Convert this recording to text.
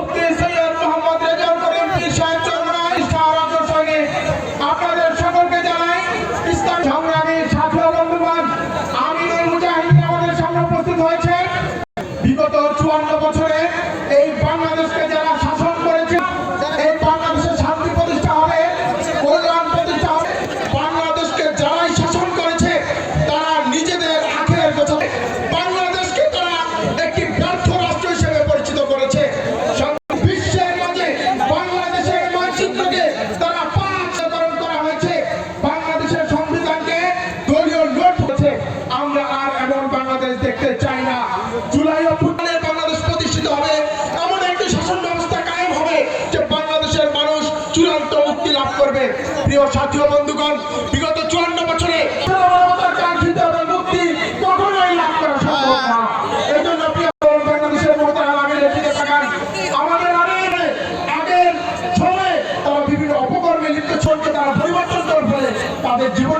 শক্তি সেই হয়েছে, আমরা আর এমন বাংলাদেশ দেখতে চাই না। জুলাই অভ্যুত্থানের বাংলাদেশ প্রতিষ্ঠিত হবে, এমন একটি শাসন ব্যবস্থা কায়েম হবে যে বাংলাদেশের মানুষ চূড়ান্ত মুক্তি লাভ করবে। প্রিয় সাথী ও বন্ধুগণ, বিগত চুয়ান্ন বছরে জীবন